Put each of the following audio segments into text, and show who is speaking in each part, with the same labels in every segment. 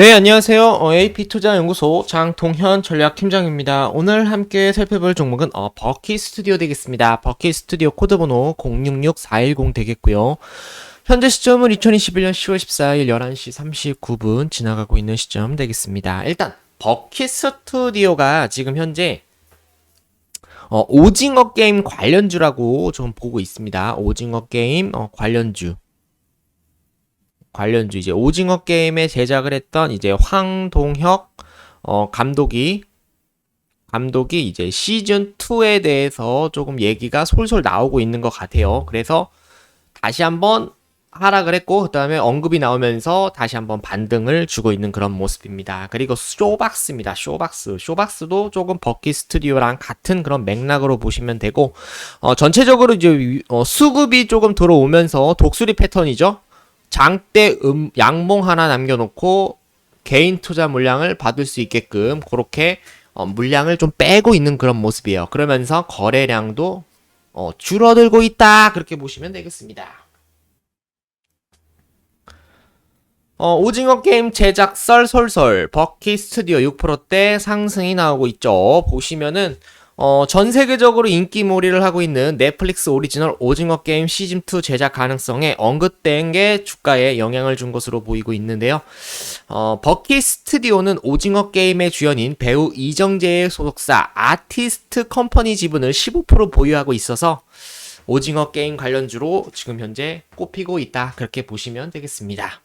Speaker 1: 네, 안녕하세요. 어, AP투자연구소 장동현 전략팀장입니다. 오늘 함께 살펴볼 종목은 어, 버키 스튜디오 되겠습니다. 버키 스튜디오 코드번호 066410 되겠고요. 현재 시점은 2021년 10월 14일 11시 39분 지나가고 있는 시점 되겠습니다. 일단 버키 스튜디오가 지금 현재 어, 오징어 게임 관련주라고 좀 보고 있습니다. 오징어 게임 어, 관련주. 관련주 이제 오징어 게임에 제작을 했던 이제 황동혁 어, 감독이 감독이 이제 시즌 2에 대해서 조금 얘기가 솔솔 나오고 있는 것 같아요. 그래서 다시 한번 하락을 했고 그다음에 언급이 나오면서 다시 한번 반등을 주고 있는 그런 모습입니다. 그리고 쇼박스입니다. 쇼박스. 쇼박스도 조금 버키 스튜디오랑 같은 그런 맥락으로 보시면 되고 어, 전체적으로 이제 위- 어, 수급이 조금 들어오면서 독수리 패턴이죠. 장대 음, 양봉 하나 남겨놓고 개인 투자 물량을 받을 수 있게끔 그렇게 어, 물량을 좀 빼고 있는 그런 모습이에요. 그러면서 거래량도 어, 줄어들고 있다 그렇게 보시면 되겠습니다. 어, 오징어 게임 제작 썰 솔솔 버키 스튜디오 6%대 상승이 나오고 있죠. 보시면은 어, 전 세계적으로 인기몰이를 하고 있는 넷플릭스 오리지널 오징어 게임 시즌2 제작 가능성에 언급된 게 주가에 영향을 준 것으로 보이고 있는데요. 어, 버키 스튜디오는 오징어 게임의 주연인 배우 이정재의 소속사 아티스트 컴퍼니 지분을 15% 보유하고 있어서 오징어 게임 관련주로 지금 현재 꼽히고 있다. 그렇게 보시면 되겠습니다.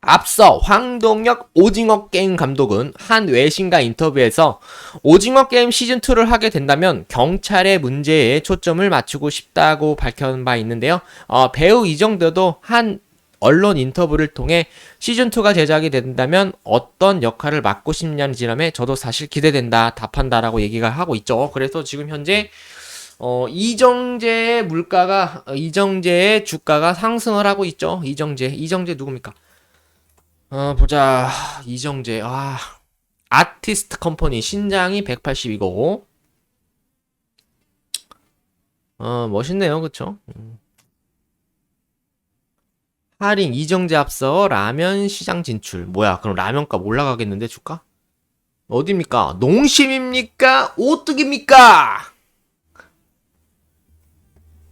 Speaker 1: 앞서 황동혁 오징어 게임 감독은 한 외신과 인터뷰에서 오징어 게임 시즌2를 하게 된다면 경찰의 문제에 초점을 맞추고 싶다고 밝힌 바 있는데요. 어, 배우 이정도도 한 언론 인터뷰를 통해 시즌2가 제작이 된다면 어떤 역할을 맡고 싶냐는 지점에 저도 사실 기대된다, 답한다라고 얘기가 하고 있죠. 그래서 지금 현재 어, 이정재의 물가가, 어, 이정재의 주가가 상승을 하고 있죠. 이정재. 이정재 누굽니까? 어, 보자. 이정재. 아. 아티스트 컴퍼니 신장이 180이고. 어, 멋있네요. 그쵸? 음. 할인 이정재 앞서 라면 시장 진출. 뭐야? 그럼 라면값 올라가겠는데 주가? 어디입니까? 농심입니까? 오뚜기입니까?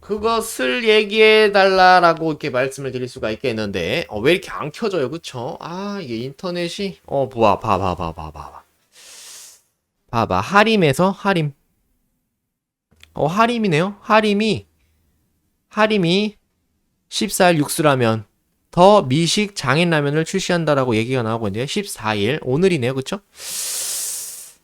Speaker 1: 그것을 얘기해 달라라고 이렇게 말씀을 드릴 수가 있겠는데 어, 왜 이렇게 안 켜져요? 그쵸? 아 이게 인터넷이 어 보아 봐봐 봐봐 봐봐. 봐봐. 하림에서 하림. 어 하림이네요. 하림이 하림이 14일 육수라면 더 미식 장인라면을 출시한다라고 얘기가 나오고 있는데 14일. 오늘이네요. 그쵸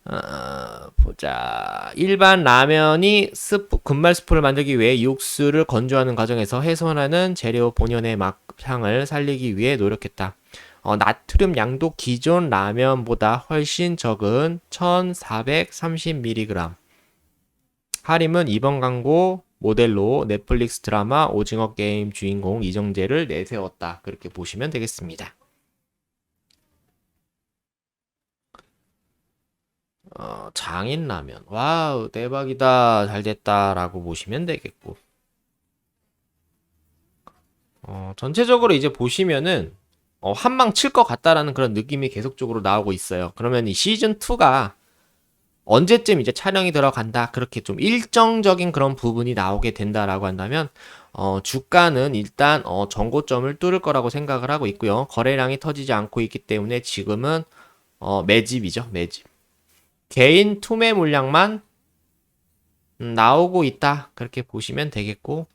Speaker 1: 어, 보자. 일반 라면이 스프, 금발 스프를 만들기 위해 육수를 건조하는 과정에서 훼손하는 재료 본연의 맛, 향을 살리기 위해 노력했다. 어, 나트륨 양도 기존 라면보다 훨씬 적은 1430mg. 하림은 이번 광고 모델로 넷플릭스 드라마 오징어 게임 주인공 이정재를 내세웠다. 그렇게 보시면 되겠습니다. 어, 장인 라면. 와우, 대박이다. 잘 됐다라고 보시면 되겠고. 어, 전체적으로 이제 보시면은 어, 한방 칠것 같다라는 그런 느낌이 계속적으로 나오고 있어요. 그러면 이 시즌 2가 언제쯤 이제 촬영이 들어간다. 그렇게 좀 일정적인 그런 부분이 나오게 된다라고 한다면 어, 주가는 일단 어, 전고점을 뚫을 거라고 생각을 하고 있고요. 거래량이 터지지 않고 있기 때문에 지금은 어, 매집이죠. 매집. 개인 투매 물량만 음, 나오고 있다. 그렇게 보시면 되겠고.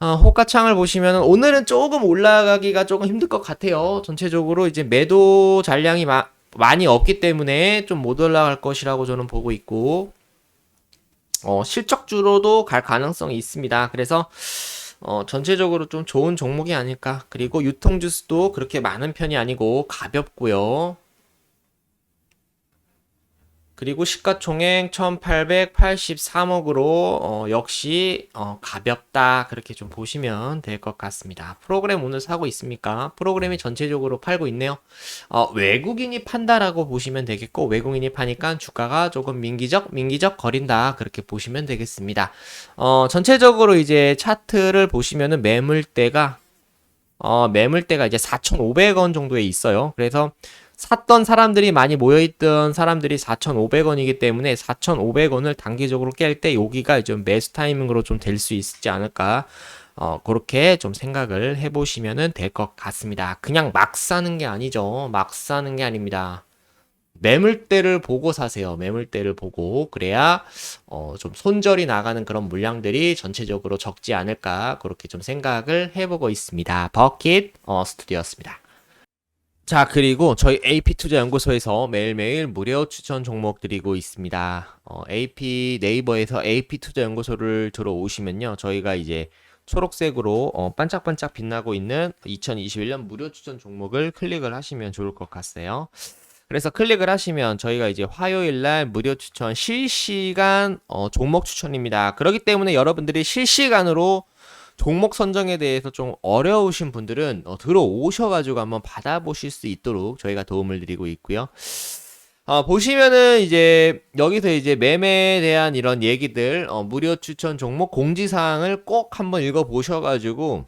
Speaker 1: 어, 호가창을 보시면 오늘은 조금 올라가기가 조금 힘들 것 같아요. 전체적으로 이제 매도 잔량이 마- 많이 없기 때문에 좀 못 올라갈 것이라고 저는 보고 있고, 어, 실적주로도 갈 가능성이 있습니다. 그래서 어, 전체적으로 좀 좋은 종목이 아닐까. 그리고 유통 주스도 그렇게 많은 편이 아니고 가볍고요. 그리고 시가총액 1883억으로 어, 역시 어, 가볍다 그렇게 좀 보시면 될 것 같습니다. 프로그램 오늘 사고 있습니까? 프로그램이 전체적으로 팔고 있네요. 어, 외국인이 판다라고 보시면 되겠고 외국인이 파니까 주가가 조금 민기적 민기적 거린다 그렇게 보시면 되겠습니다. 어, 전체적으로 이제 차트를 보시면은 매물대가 어, 매물대가 이제 4,500원 정도에 있어요. 그래서 샀던 사람들이 많이 모여있던 사람들이 4,500원이기 때문에 4,500원을 단기적으로 깰 때 여기가 좀 매수 타이밍으로 좀 될 수 있지 않을까. 어, 그렇게 좀 생각을 해보시면 될 것 같습니다. 그냥 막 사는 게 아니죠. 막 사는 게 아닙니다. 매물대를 보고 사세요. 매물대를 보고 그래야 어, 좀 손절이 나가는 그런 물량들이 전체적으로 적지 않을까 그렇게 좀 생각을 해보고 있습니다. 버킷 어, 스튜디오였습니다. 자 그리고 저희 AP 투자 연구소에서 매일매일 무료 추천 종목 드리고 있습니다. 어, AP 네이버에서 AP 투자 연구소를 들어오시면요 저희가 이제 초록색으로 어, 반짝반짝 빛나고 있는 2021년 무료 추천 종목을 클릭을 하시면 좋을 것 같아요. 그래서 클릭을 하시면 저희가 이제 화요일 날 무료 추천 실시간 어, 종목 추천입니다. 그렇기 때문에 여러분들이 실시간으로 종목 선정에 대해서 좀 어려우신 분들은 어, 들어오셔가지고 한번 받아보실 수 있도록 저희가 도움을 드리고 있고요. 어, 보시면은 이제 여기서 이제 매매에 대한 이런 얘기들 어, 무료 추천 종목 공지사항을 꼭 한번 읽어보셔가지고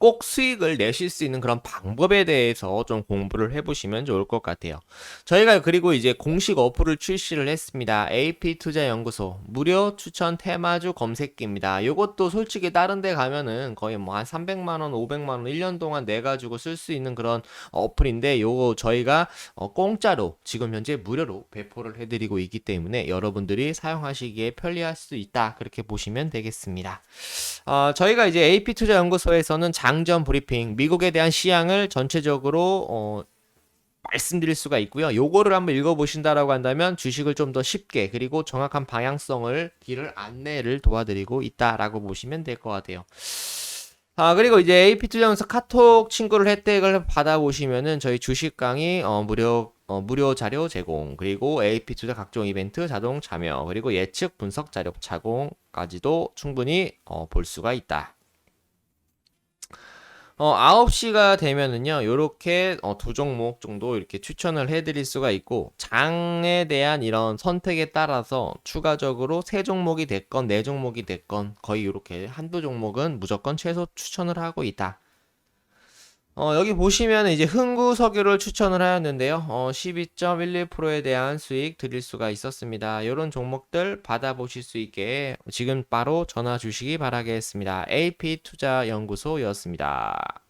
Speaker 1: 꼭 수익을 내실 수 있는 그런 방법에 대해서 좀 공부를 해보시면 좋을 것 같아요. 저희가 그리고 이제 공식 어플을 출시를 했습니다. AP 투자 연구소 무료 추천 테마주 검색기입니다. 이것도 솔직히 다른 데 가면은 거의 뭐 한 300만 원, 500만 원 1년 동안 내 가지고 쓸 수 있는 그런 어플인데 요거 저희가 어, 공짜로 지금 현재 무료로 배포를 해드리고 있기 때문에 여러분들이 사용하시기에 편리할 수 있다 그렇게 보시면 되겠습니다. 어, 저희가 이제 AP 투자 연구소에서는 장전 브리핑, 미국에 대한 시향을 전체적으로 어, 말씀드릴 수가 있고요. 요거를 한번 읽어보신다라고 한다면 주식을 좀 더 쉽게 그리고 정확한 방향성을 길을 안내를 도와드리고 있다라고 보시면 될 것 같아요. 아 그리고 이제 AP 투자에서 카톡 친구를 혜택을 받아보시면은 저희 주식 강의 어, 무료 어, 무료 자료 제공 그리고 AP 투자 각종 이벤트 자동 참여 그리고 예측 분석 자료 제공까지도 충분히 어, 볼 수가 있다. 어, 9시가 되면은요, 요렇게, 어, 두 종목 정도 이렇게 추천을 해드릴 수가 있고, 장에 대한 이런 선택에 따라서 추가적으로 세 종목이 됐건, 네 종목이 됐건, 거의 요렇게 한두 종목은 무조건 최소 추천을 하고 있다. 어, 여기 보시면 이제 흥구 석유를 추천을 하였는데요. 어, 12.11%에 대한 수익 드릴 수가 있었습니다. 이런 종목들 받아보실 수 있게 지금 바로 전화 주시기 바라겠습니다. AP 투자 연구소였습니다.